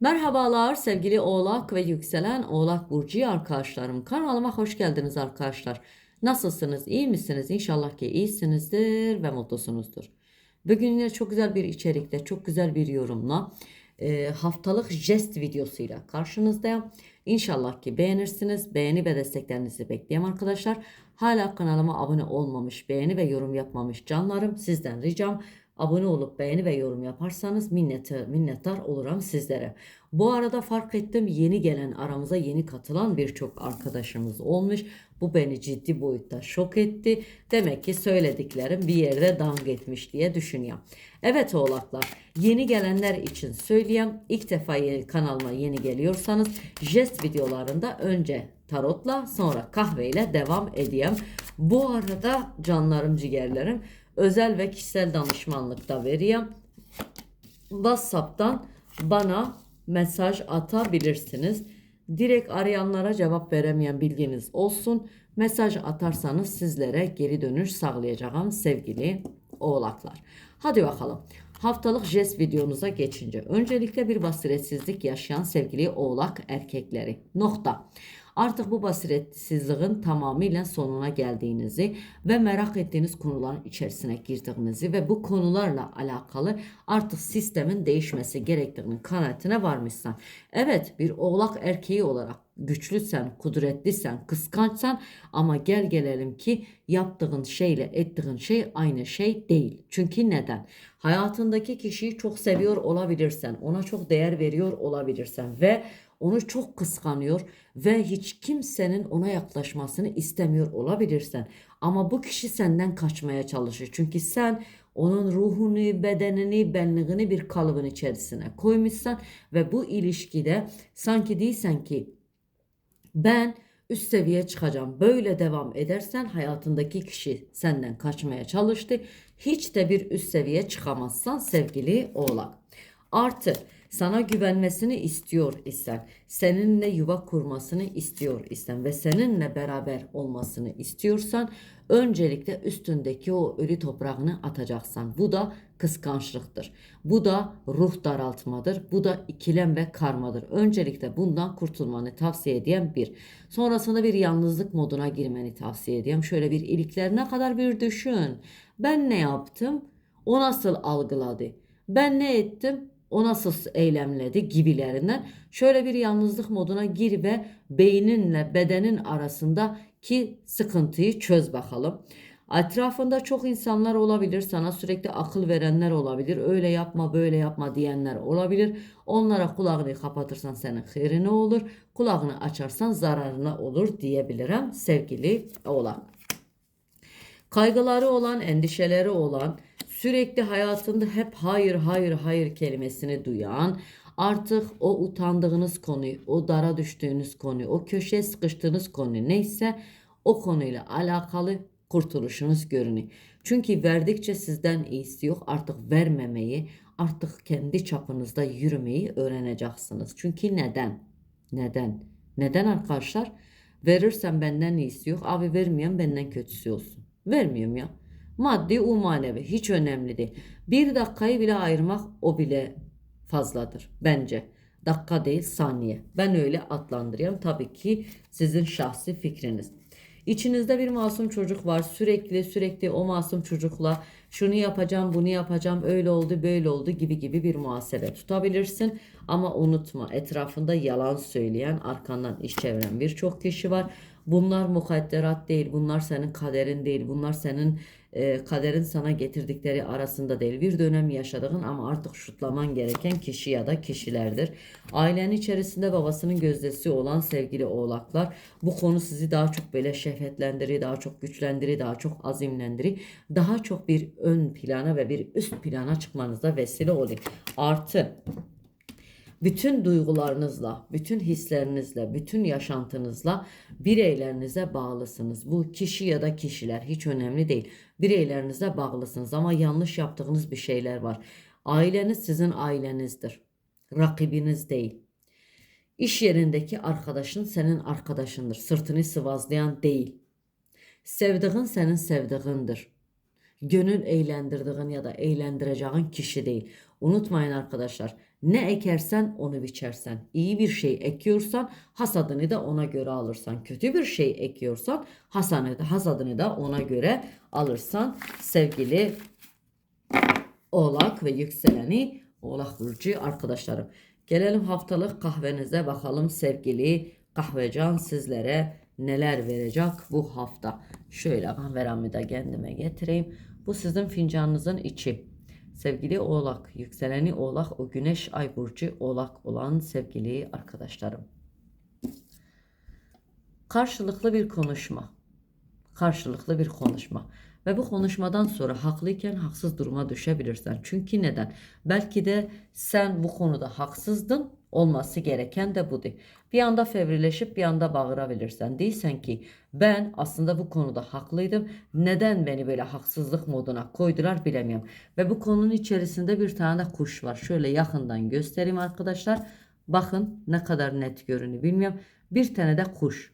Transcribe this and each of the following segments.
Merhabalar sevgili Oğlak ve yükselen Oğlak Burcu arkadaşlarım. Kanalıma hoş geldiniz arkadaşlar. Nasılsınız? İyi misiniz? İnşallah ki iyisinizdir ve mutlusunuzdur. Bugün yine çok güzel bir içerikte, çok güzel bir yorumla e, haftalık jest videosuyla karşınızdayım. İnşallah ki beğenirsiniz. Beğeni ve desteklerinizi bekliyorum arkadaşlar. Hala kanalıma abone olmamış, beğeni ve yorum yapmamış canlarım sizden ricam abone olup beğeni ve yorum yaparsanız minneti, minnettar olurum sizlere. Bu arada fark ettim yeni gelen aramıza yeni katılan birçok arkadaşımız olmuş. Bu beni ciddi boyutta şok etti. Demek ki söylediklerim bir yerde dang etmiş diye düşünüyorum. Evet oğlaklar yeni gelenler için söyleyeyim. İlk defa yeni, kanalıma yeni geliyorsanız jest videolarında önce tarotla sonra kahveyle devam edeyim. Bu arada canlarım ciğerlerim özel ve kişisel danışmanlık da vereyim. WhatsApp'tan bana mesaj atabilirsiniz. Direkt arayanlara cevap veremeyen bilginiz olsun. Mesaj atarsanız sizlere geri dönüş sağlayacağım sevgili oğlaklar. Hadi bakalım. Haftalık jest videonuza geçince öncelikle bir basiretsizlik yaşayan sevgili oğlak erkekleri. Nokta. Artık bu basiretsizliğin tamamıyla sonuna geldiğinizi ve merak ettiğiniz konuların içerisine girdiğinizi ve bu konularla alakalı artık sistemin değişmesi gerektiğinin kanaatine varmışsan. Evet bir oğlak erkeği olarak güçlüsen, kudretlisen, kıskançsan ama gel gelelim ki yaptığın şeyle ettiğin şey aynı şey değil. Çünkü neden? Hayatındaki kişiyi çok seviyor olabilirsen, ona çok değer veriyor olabilirsen ve onu çok kıskanıyor ve hiç kimsenin ona yaklaşmasını istemiyor olabilirsen. Ama bu kişi senden kaçmaya çalışır. Çünkü sen onun ruhunu, bedenini, benliğini bir kalıbın içerisine koymuşsan ve bu ilişkide sanki değilsen ki ben üst seviye çıkacağım. Böyle devam edersen hayatındaki kişi senden kaçmaya çalıştı. Hiç de bir üst seviye çıkamazsan sevgili oğlak. Artı sana güvenmesini istiyor isen, seninle yuva kurmasını istiyor isen ve seninle beraber olmasını istiyorsan öncelikle üstündeki o ölü toprağını atacaksın. Bu da kıskançlıktır. Bu da ruh daraltmadır. Bu da ikilem ve karmadır. Öncelikle bundan kurtulmanı tavsiye ediyorum bir. Sonrasında bir yalnızlık moduna girmeni tavsiye ediyorum. Şöyle bir iliklerine kadar bir düşün. Ben ne yaptım? O nasıl algıladı? Ben ne ettim? O nasıl eylemledi gibilerinden şöyle bir yalnızlık moduna gir ve beyninle bedenin arasındaki sıkıntıyı çöz bakalım. Etrafında çok insanlar olabilir, sana sürekli akıl verenler olabilir, öyle yapma böyle yapma diyenler olabilir. Onlara kulağını kapatırsan senin hayrine olur, kulağını açarsan zararına olur diyebilirim sevgili oğlan. Kaygıları olan, endişeleri olan, sürekli hayatında hep hayır hayır hayır kelimesini duyan, artık o utandığınız konu, o dara düştüğünüz konu, o köşeye sıkıştığınız konu neyse o konuyla alakalı kurtuluşunuz görünüyor. Çünkü verdikçe sizden iyisi yok. Artık vermemeyi, artık kendi çapınızda yürümeyi öğreneceksiniz. Çünkü neden? Neden? Neden arkadaşlar? Verirsen benden iyisi yok. Abi vermeyen benden kötüsü olsun. Vermiyorum ya. Maddi umanevi hiç önemli değil. Bir dakikayı bile ayırmak o bile fazladır bence. Dakika değil saniye. Ben öyle adlandırıyorum. Tabii ki sizin şahsi fikriniz. İçinizde bir masum çocuk var. Sürekli sürekli o masum çocukla şunu yapacağım, bunu yapacağım, öyle oldu, böyle oldu gibi gibi bir muhasebe tutabilirsin. Ama unutma etrafında yalan söyleyen, arkandan iş çeviren birçok kişi var. Bunlar mukadderat değil, bunlar senin kaderin değil, bunlar senin e, kaderin sana getirdikleri arasında değil. Bir dönem yaşadığın ama artık şutlaman gereken kişi ya da kişilerdir. Ailenin içerisinde babasının gözdesi olan sevgili oğlaklar bu konu sizi daha çok böyle şehvetlendirir, daha çok güçlendirir, daha çok azimlendirir. Daha çok bir ön plana ve bir üst plana çıkmanıza vesile olur. Artı bütün duygularınızla, bütün hislerinizle, bütün yaşantınızla bireylerinize bağlısınız. Bu kişi ya da kişiler hiç önemli değil. Bireylerinize bağlısınız ama yanlış yaptığınız bir şeyler var. Aileniz sizin ailenizdir. Rakibiniz değil. İş yerindeki arkadaşın senin arkadaşındır. Sırtını sıvazlayan değil. Sevdiğin senin sevdiğindir. Gönül eğlendirdiğin ya da eğlendireceğin kişi değil. Unutmayın arkadaşlar. Ne ekersen onu biçersen. İyi bir şey ekiyorsan hasadını da ona göre alırsan. Kötü bir şey ekiyorsan hasanı hasadını da ona göre alırsan. Sevgili Oğlak ve yükseleni Oğlak Burcu arkadaşlarım. Gelelim haftalık kahvenize bakalım sevgili kahvecan sizlere neler verecek bu hafta. Şöyle kahveramı da kendime getireyim. Bu sizin fincanınızın içi. Sevgili Oğlak, yükseleni Oğlak, o Güneş Ay Burcu Oğlak olan sevgili arkadaşlarım. Karşılıklı bir konuşma. Karşılıklı bir konuşma. Ve bu konuşmadan sonra haklıyken haksız duruma düşebilirsin. Çünkü neden? Belki de sen bu konuda haksızdın. Olması gereken de budur. Bir anda fevrileşip bir anda bağırabilirsen. Değilsen ki ben aslında bu konuda haklıydım. Neden beni böyle haksızlık moduna koydular bilemiyorum. Ve bu konunun içerisinde bir tane de kuş var. Şöyle yakından göstereyim arkadaşlar. Bakın ne kadar net görünüyor bilmiyorum. Bir tane de kuş.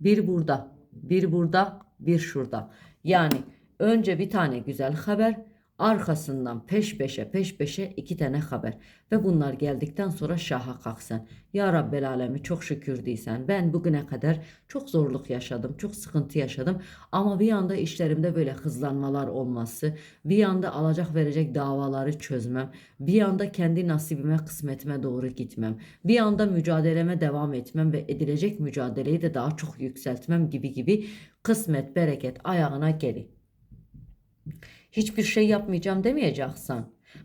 Bir burada, bir burada, bir şurada. Yani önce bir tane güzel haber, arkasından peş peşe peş peşe iki tane haber. Ve bunlar geldikten sonra şaha kalksan. Ya Rabbel Alemi çok şükür değilsen. Ben bugüne kadar çok zorluk yaşadım, çok sıkıntı yaşadım. Ama bir anda işlerimde böyle hızlanmalar olması, bir anda alacak verecek davaları çözmem, bir anda kendi nasibime, kısmetime doğru gitmem, bir anda mücadeleme devam etmem ve edilecek mücadeleyi de daha çok yükseltmem gibi gibi kısmet, bereket ayağına gelir. Hiçbir şey yapmayacağım demeyeceksin.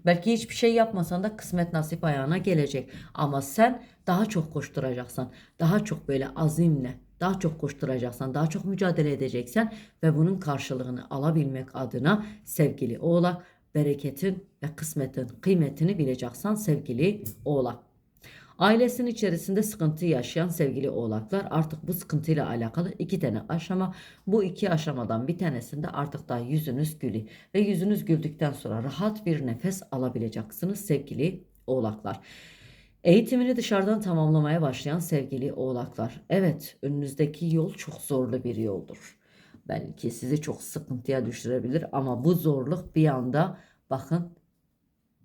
Belki hiçbir şey yapmasan da kısmet nasip ayağına gelecek. Ama sen daha çok koşturacaksın. Daha çok böyle azimle, daha çok koşturacaksan, daha çok mücadele edeceksen ve bunun karşılığını alabilmek adına sevgili oğlak bereketin ve kısmetin kıymetini bileceksen sevgili oğlak. Ailesinin içerisinde sıkıntı yaşayan sevgili oğlaklar artık bu sıkıntıyla alakalı iki tane aşama. Bu iki aşamadan bir tanesinde artık daha yüzünüz gülü ve yüzünüz güldükten sonra rahat bir nefes alabileceksiniz sevgili oğlaklar. Eğitimini dışarıdan tamamlamaya başlayan sevgili oğlaklar. Evet önünüzdeki yol çok zorlu bir yoldur. Belki sizi çok sıkıntıya düşürebilir ama bu zorluk bir anda bakın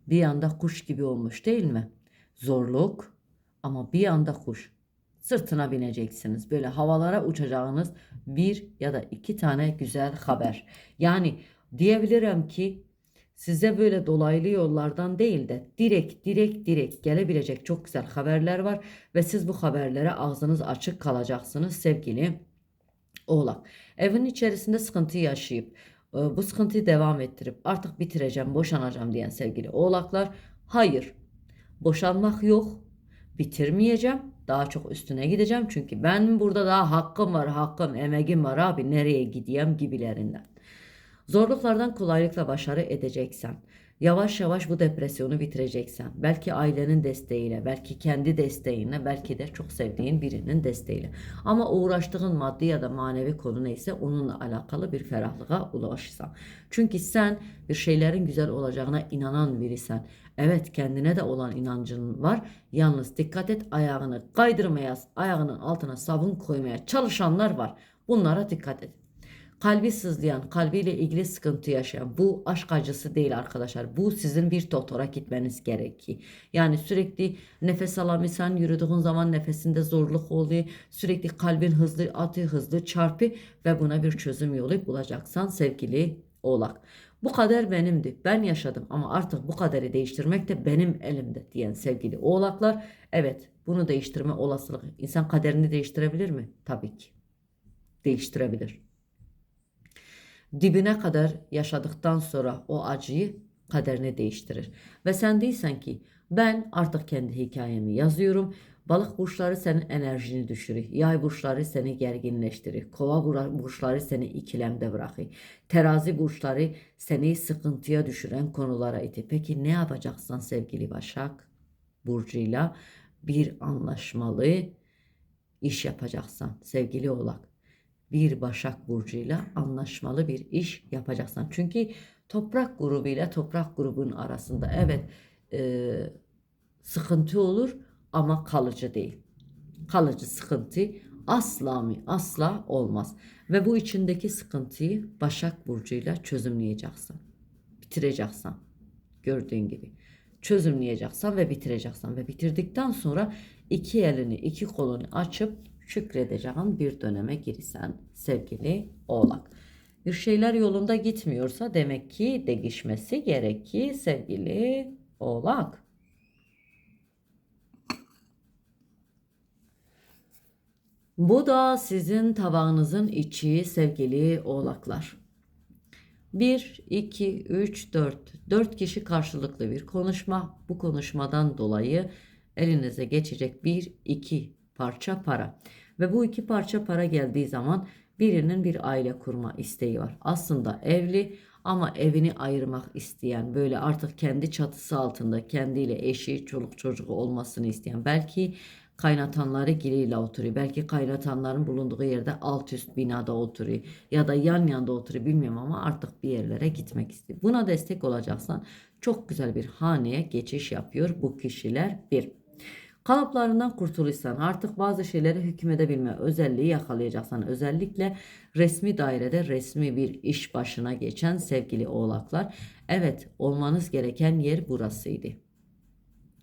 bir anda kuş gibi olmuş değil mi? Zorluk ama bir anda kuş. Sırtına bineceksiniz. Böyle havalara uçacağınız bir ya da iki tane güzel haber. Yani diyebilirim ki size böyle dolaylı yollardan değil de direkt direkt direkt gelebilecek çok güzel haberler var ve siz bu haberlere ağzınız açık kalacaksınız sevgili Oğlak. Evin içerisinde sıkıntı yaşayıp e, bu sıkıntıyı devam ettirip artık bitireceğim, boşanacağım diyen sevgili Oğlaklar hayır. Boşanmak yok. Bitirmeyeceğim. Daha çok üstüne gideceğim. Çünkü ben burada daha hakkım var, hakkım, emeğim var abi. Nereye gideyim gibilerinden. Zorluklardan kolaylıkla başarı edeceksen, yavaş yavaş bu depresyonu bitireceksen, belki ailenin desteğiyle, belki kendi desteğinle, belki de çok sevdiğin birinin desteğiyle. Ama uğraştığın maddi ya da manevi konu neyse onunla alakalı bir ferahlığa ulaşırsan. Çünkü sen bir şeylerin güzel olacağına inanan birisen. Evet kendine de olan inancın var. Yalnız dikkat et ayağını kaydırmaya, ayağının altına sabun koymaya çalışanlar var. Bunlara dikkat et. Kalbi sızlayan, kalbiyle ilgili sıkıntı yaşayan bu aşk acısı değil arkadaşlar. Bu sizin bir doktora gitmeniz gerekiyor. Yani sürekli nefes alamıyorsan yürüdüğün zaman nefesinde zorluk oluyor. Sürekli kalbin hızlı atıyor, hızlı çarpı ve buna bir çözüm yolu bulacaksan sevgili oğlak. Bu kader benimdi. Ben yaşadım ama artık bu kaderi değiştirmek de benim elimde diyen sevgili oğlaklar. Evet bunu değiştirme olasılığı. İnsan kaderini değiştirebilir mi? Tabii ki. Değiştirebilir dibine kadar yaşadıktan sonra o acıyı kaderini değiştirir. Ve sen değilsen ki ben artık kendi hikayemi yazıyorum. Balık burçları senin enerjini düşürür. Yay burçları seni gerginleştirir. Kova burçları seni ikilemde bırakır. Terazi burçları seni sıkıntıya düşüren konulara iti. Peki ne yapacaksın sevgili Başak burcuyla? Bir anlaşmalı iş yapacaksın sevgili Oğlak bir Başak Burcu'yla anlaşmalı bir iş yapacaksın. Çünkü toprak grubu ile toprak grubun arasında evet e, sıkıntı olur ama kalıcı değil. Kalıcı sıkıntı asla mı asla olmaz. Ve bu içindeki sıkıntıyı Başak Burcu'yla çözümleyeceksin. Bitireceksin. Gördüğün gibi. çözümleyeceksin ve bitireceksin ve bitirdikten sonra iki elini iki kolunu açıp şükredeceğin bir döneme girsen sevgili oğlak. Bir şeyler yolunda gitmiyorsa demek ki değişmesi gerekir sevgili oğlak. Bu da sizin tabağınızın içi sevgili oğlaklar. 1, 2, 3, 4. 4 kişi karşılıklı bir konuşma. Bu konuşmadan dolayı elinize geçecek 1, 2 parça para. Ve bu iki parça para geldiği zaman birinin bir aile kurma isteği var. Aslında evli ama evini ayırmak isteyen, böyle artık kendi çatısı altında kendiyle eşi, çoluk çocuğu olmasını isteyen, belki kaynatanları giriyle oturuyor. Belki kaynatanların bulunduğu yerde alt üst binada oturuyor. Ya da yan yanda oturuyor bilmiyorum ama artık bir yerlere gitmek istiyor. Buna destek olacaksan çok güzel bir haneye geçiş yapıyor bu kişiler. Bir. Kalıplarından kurtulursan artık bazı şeyleri hükmedebilme özelliği yakalayacaksan özellikle resmi dairede resmi bir iş başına geçen sevgili oğlaklar evet olmanız gereken yer burasıydı.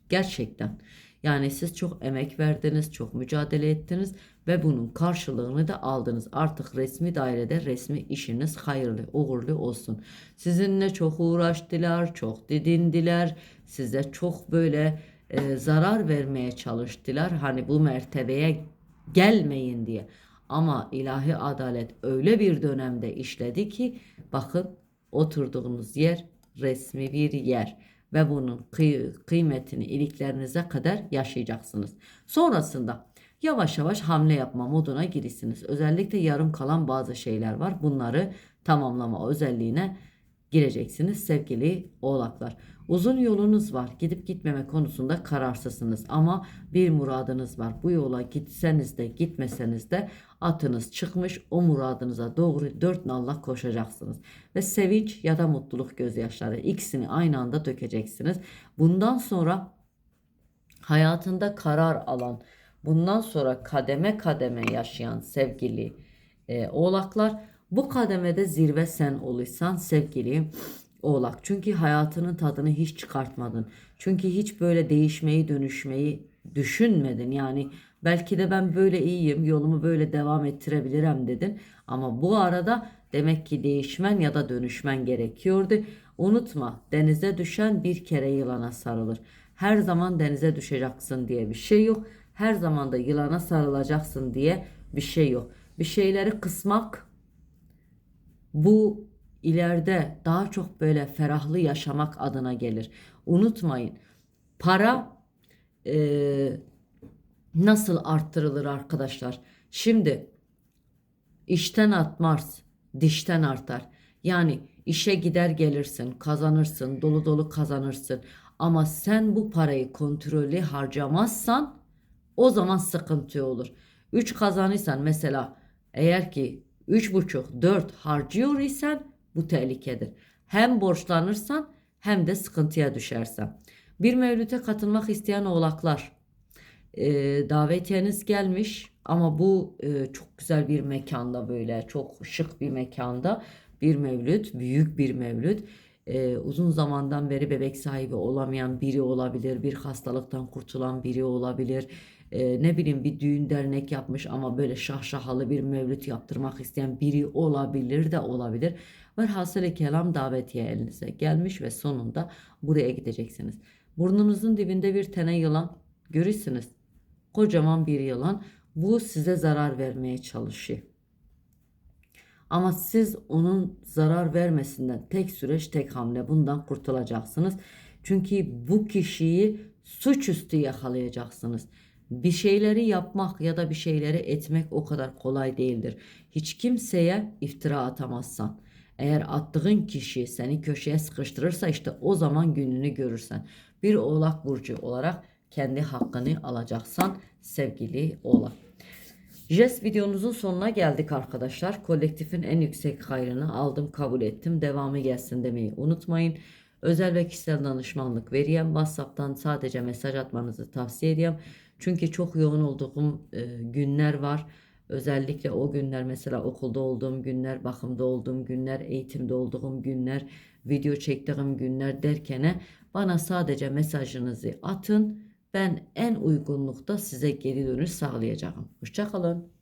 Gerçekten. Yani siz çok emek verdiniz, çok mücadele ettiniz ve bunun karşılığını da aldınız. Artık resmi dairede resmi işiniz hayırlı, uğurlu olsun. Sizinle çok uğraştılar, çok didindiler. Size çok böyle e, zarar vermeye çalıştılar. Hani bu mertebeye gelmeyin diye. Ama ilahi adalet öyle bir dönemde işledi ki bakın oturduğunuz yer resmi bir yer ve bunun kıy- kıymetini iliklerinize kadar yaşayacaksınız. Sonrasında yavaş yavaş hamle yapma moduna girirsiniz. Özellikle yarım kalan bazı şeyler var. Bunları tamamlama özelliğine gireceksiniz sevgili oğlaklar. Uzun yolunuz var. Gidip gitmeme konusunda kararsızsınız ama bir muradınız var. Bu yola gitseniz de gitmeseniz de atınız çıkmış o muradınıza doğru dört nalla koşacaksınız. Ve sevinç ya da mutluluk gözyaşları ikisini aynı anda dökeceksiniz. Bundan sonra hayatında karar alan, bundan sonra kademe kademe yaşayan sevgili e, oğlaklar bu kademede zirve sen olursan sevgili oğlak. Çünkü hayatının tadını hiç çıkartmadın. Çünkü hiç böyle değişmeyi dönüşmeyi düşünmedin. Yani belki de ben böyle iyiyim yolumu böyle devam ettirebilirim dedin. Ama bu arada demek ki değişmen ya da dönüşmen gerekiyordu. Unutma denize düşen bir kere yılana sarılır. Her zaman denize düşeceksin diye bir şey yok. Her zaman da yılana sarılacaksın diye bir şey yok. Bir şeyleri kısmak bu ileride daha çok böyle ferahlı yaşamak adına gelir. Unutmayın para e, nasıl arttırılır arkadaşlar? Şimdi işten atmaz, dişten artar. Yani işe gider gelirsin, kazanırsın, dolu dolu kazanırsın. Ama sen bu parayı kontrollü harcamazsan o zaman sıkıntı olur. 3 kazanırsan mesela eğer ki 3,5 4 harcıyor isen bu tehlikedir. Hem borçlanırsan hem de sıkıntıya düşersen. Bir mevlüte katılmak isteyen oğlaklar e, davetiyeniz gelmiş ama bu e, çok güzel bir mekanda böyle çok şık bir mekanda bir mevlüt büyük bir mevlüt e, uzun zamandan beri bebek sahibi olamayan biri olabilir bir hastalıktan kurtulan biri olabilir e, ne bileyim bir düğün dernek yapmış ama böyle şahşahalı bir mevlüt yaptırmak isteyen biri olabilir de olabilir. Velhasılı kelam davetiye elinize gelmiş ve sonunda buraya gideceksiniz. Burnunuzun dibinde bir tane yılan görürsünüz. Kocaman bir yılan bu size zarar vermeye çalışıyor. Ama siz onun zarar vermesinden tek süreç tek hamle bundan kurtulacaksınız. Çünkü bu kişiyi suçüstü yakalayacaksınız. Bir şeyleri yapmak ya da bir şeyleri etmek o kadar kolay değildir. Hiç kimseye iftira atamazsan. Eğer attığın kişi seni köşeye sıkıştırırsa işte o zaman gününü görürsen. Bir oğlak burcu olarak kendi hakkını alacaksan sevgili oğlak. Jest videomuzun sonuna geldik arkadaşlar. Kolektifin en yüksek hayrını aldım kabul ettim. Devamı gelsin demeyi unutmayın. Özel ve kişisel danışmanlık vereyim. WhatsApp'tan sadece mesaj atmanızı tavsiye ediyorum. Çünkü çok yoğun olduğum e, günler var. Özellikle o günler mesela okulda olduğum günler, bakımda olduğum günler, eğitimde olduğum günler video çektiğim günler derkene bana sadece mesajınızı atın. Ben en uygunlukta size geri dönüş sağlayacağım. Hoşçakalın.